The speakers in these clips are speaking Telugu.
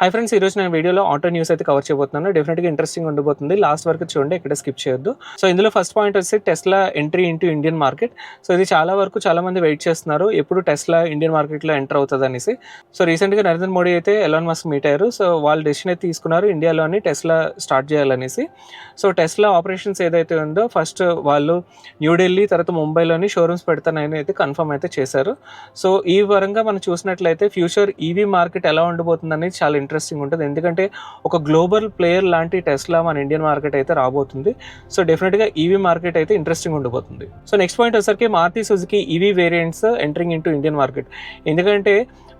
హై ఫ్రెండ్స్ ఈరోజు నేను వీడియోలో ఆటో న్యూస్ అయితే కవర్ చేయబోతున్నాను. డెఫినెట్గా ఇంట్రెస్టింగ్ ఉండబోతుంది. లాస్ట్ వరకు చూడండి ఇక్కడ స్కిప్ చేయొద్దు. సో ఇందులో ఫస్ట్ పాయింట్ వచ్చి Tesla entry into Indian market so ఇది చాలా వరకు చాలా మంది వెయిట్ చేస్తున్నారు. ఎప్పుడు టెస్లా ఇండియన్ మార్కెట్లో ఎంటర్ అవుతుంది అనేసి. సో రీసెంట్గా నరేంద్ర మోడీ అయితే ఎలాన్ మస్క్ మీట్ అయ్యారు. సో వాళ్ళు డెసిషన్ అయితే తీసుకున్నారు ఇండియాలోని టెస్లా స్టార్ట్ చేయాలనేసి. సో టెస్లా ఆపరేషన్స్ ఏదైతే ఉందో ఫస్ట్ వాళ్ళు న్యూఢిల్లీ తర్వాత ముంబైలోని షోరూమ్స్ పెడతానని అయితే కన్ఫర్మ్ అయితే చేశారు. సో ఈ పరంగా మనం చూసినట్లయితే ఫ్యూచర్ ఈవీ మార్కెట్ ఎలా ఉండబోతుంది అనేది చాలా ఇంట్రెస్టింగ్ ఉంటుంది. ఎందుకంటే ఒక గ్లోబల్ ప్లేయర్ లాంటి టెస్లా మన ఇండియన్ మార్కెట్ అయితే రాబోతుంది. సో డెఫినెట్గా ఈవీ మార్కెట్ అయితే ఇంట్రెస్టింగ్ ఉండబోతుంది సో నెక్స్ట్ పాయింట్ వచ్చేసరికి Maruti Suzuki EV variants entering into Indian market ఎందుకంటే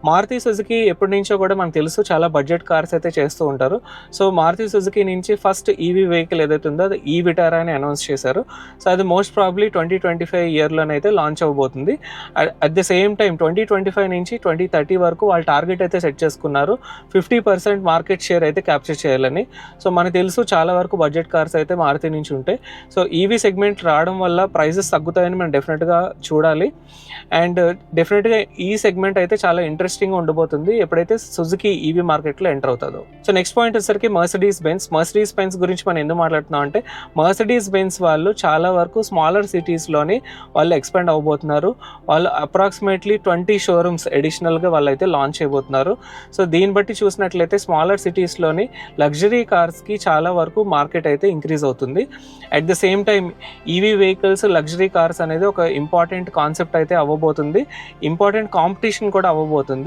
మారుతి సుజుకి ఎప్పటి నుంచో కూడా మనకు తెలుసు చాలా బడ్జెట్ కార్స్ అయితే చేస్తూ ఉంటారు. సో మారుతి సుజుకి నుంచి ఫస్ట్ ఈవీ వెహికల్ ఏదైతే ఉందో అది e ఈ విటారా అని అనౌన్స్ చేశారు. సో అది most probably twenty twenty five ఇయర్లోనైతే launch అవ్వబోతుంది at the same time twenty twenty five నుంచి ట్వంటీ థర్టీ వరకు వాళ్ళు టార్గెట్ అయితే సెట్ చేసుకున్నారు. ఫిఫ్టీ పర్సెంట్ మార్కెట్ షేర్ అయితే క్యాప్చర్ చేయాలని. సో మనకు తెలుసు చాలా వరకు బడ్జెట్ కార్స్ అయితే మారుతి నుంచి ఉంటాయి. సో ఈవీ సెగ్మెంట్ రావడం వల్ల ప్రైజెస్ తగ్గుతాయని మనం డెఫినెట్గా చూడాలి. అండ్ డెఫినెట్గా ఈ సెగ్మెంట్ అయితే చాలా ఇంట్రెస్ట్ ఇంట్రెస్టింగ్ ఉండబోతుంది ఎప్పుడైతే సుజుకి ఈవీ మార్కెట్లో ఎంటర్ అవుతుందో. సో నెక్స్ట్ పాయింట్ వచ్చేసరికి మర్సిడీస్ బెన్స్ మర్సిడీస్ బెన్స్ గురించి మనం ఎందుకు మాట్లాడుతున్నాం అంటే మర్సిడీస్ బెన్స్ వాళ్ళు చాలా వరకు స్మాలర్ సిటీస్లోని వాళ్ళు ఎక్స్పాండ్ అవ్వబోతున్నారు. వాళ్ళు అప్రాక్సిమేట్లీ ట్వంటీ షోరూమ్స్ అడిషనల్గా వాళ్ళు అయితే లాంచ్ చేయబోతున్నారు. సో దీన్ని బట్టి చూసినట్లయితే స్మాలర్ సిటీస్లోని లగ్జరీ కార్స్కి చాలా వరకు మార్కెట్ అయితే ఇంక్రీజ్ అవుతుంది. At the same time EV vehicles luxury cars అనేది ఒక ఇంపార్టెంట్ కాన్సెప్ట్ అయితే అవ్వబోతుంది. ఇంపార్టెంట్ కాంపిటీషన్ కూడా అవ్వబోతుంది.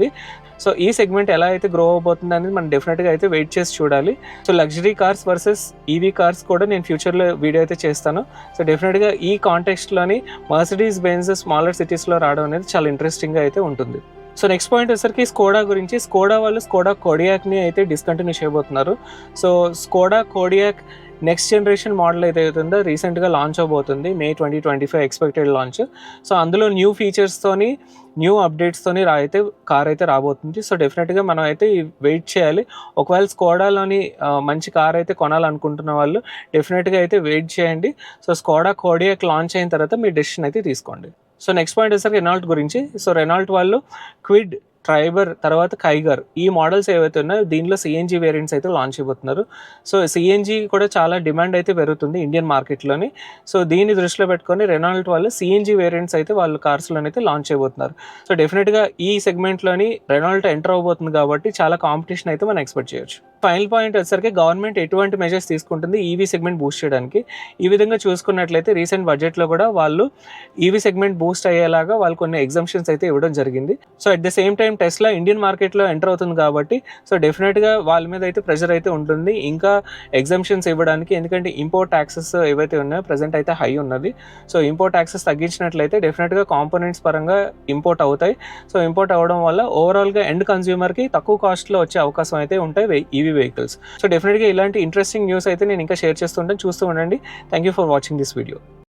సో ఈ సెగ్మెంట్ ఎలా అయితే గ్రో అవబోతుంది అనేది మనం డెఫినెట్గా అయితే వెయిట్ చేసి చూడాలి. So luxury cars versus EV cars కూడా నేను ఫ్యూచర్లో వీడియో అయితే చేస్తాను. సో డెఫినెట్గా ఈ కాంటెక్స్ట్లోని మర్సిడీస్ బెన్స్ స్మాలర్ సిటీస్లో రావడం అనేది చాలా ఇంట్రెస్టింగ్గా అయితే ఉంటుంది. సో నెక్స్ట్ పాయింట్ వచ్చేసరికి స్కోడా గురించి. స్కోడా వాళ్ళు స్కోడా కోడియాక్ని అయితే డిస్కంటిన్యూ చేయబోతున్నారు. So Skoda Kodiaq next generation model ఏదైతే అవుతుందో రీసెంట్గా లాంచ్ అవబోతుంది. May twenty twenty five expected launch so అందులో న్యూ ఫీచర్స్తోని న్యూ అప్డేట్స్తోని రా అయితే కార్ అయితే రాబోతుంది. సో డెఫినెట్గా మనం అయితే వెయిట్ చేయాలి. ఒకవేళ స్కోడాలోని మంచి కార్ అయితే కొనాలనుకుంటున్న వాళ్ళు డెఫినెట్గా అయితే వెయిట్ చేయండి. సో స్కోడా కోడియాక్ లాంచ్ అయిన తర్వాత మీ డెసిషన్ అయితే తీసుకోండి. సో నెక్స్ట్ పాయింట్ వచ్చేసరికి రెనాల్ట్ గురించి. సో రెనాల్ట్ వాళ్ళు క్విడ్ ట్రైబర్ తర్వాత కైగర్ ఈ మోడల్స్ ఏవైతే ఉన్నాయో దీనిలో సిఎన్జి వేరియంట్స్ అయితే లాంచ్ అయిపోతున్నారు సో సిఎన్జి కూడా చాలా డిమాండ్ అయితే పెరుగుతుంది ఇండియన్ మార్కెట్లోని సో దీన్ని దృష్టిలో పెట్టుకొని రెనాల్ట్ వాళ్ళు సిఎన్జి వేరియంట్స్ అయితే వాళ్ళు కార్స్లోనైతే అయితే లాంచ్ అయిపోతున్నారు సో డెఫినెట్గా ఈ సెగ్మెంట్లోని రెనాల్ట్ ఎంటర్ అవబోతుంది కాబట్టి చాలా కాంపిటీషన్ అయితే మనం ఎక్స్పెక్ట్ చేయొచ్చు. ఫైనల్ పాయింట్ వచ్చేసరికి గవర్నమెంట్ ఎటువంటి మెజర్స్ తీసుకుంటుంది ఈవీ సెగ్మెంట్ బూస్ట్ చేయడానికి. ఈ విధంగా చూసుకున్నట్లయితే రీసెంట్ బడ్జెట్లో కూడా వాళ్ళు ఈవీ సెగ్మెంట్ బూస్ట్ అయ్యేలాగా వాళ్ళు కొన్ని ఎగ్జామ్షన్స్ అయితే ఇవ్వడం జరిగింది. So at the same time time Tesla Indian మార్కెట్లో ఎంటర్ అవుతుంది కాబట్టి సో డెఫినెట్గా వాళ్ళ మీద అయితే ప్రెషర్ అయితే ఉంటుంది. ఇంకా ఎగ్జామ్షన్స్ ఇవ్వడానికి ఎందుకంటే ఇంపోర్ట్ ట్యాక్సెస్ ఏవైతే ఉన్నాయో ప్రజెంట్ అయితే హై ఉన్నది సో ఇంపోర్ట్ ట్యాక్సెస్ తగ్గించినట్లయితే డెఫినెట్గా కాంపోనెంట్స్ పరంగా ఇంపోర్ట్ అవుతాయి. సో ఇంపోర్ట్ అవ్వడం వల్ల ఓవరాల్గా ఎండ్ కన్జ్యూమర్కి తక్కువ కాస్ట్లో వచ్చే అవకాశం అయితే ఉంటాయి ఈవీ వెహికల్స్ సో డెఫినెట్గా ఇలాంటి ఇంట్రెస్టింగ్ న్యూస్ అయితే నేను ఇంకా షేర్ చేస్తుంటాను చూస్తూ ఉండండి. Thank you for watching this video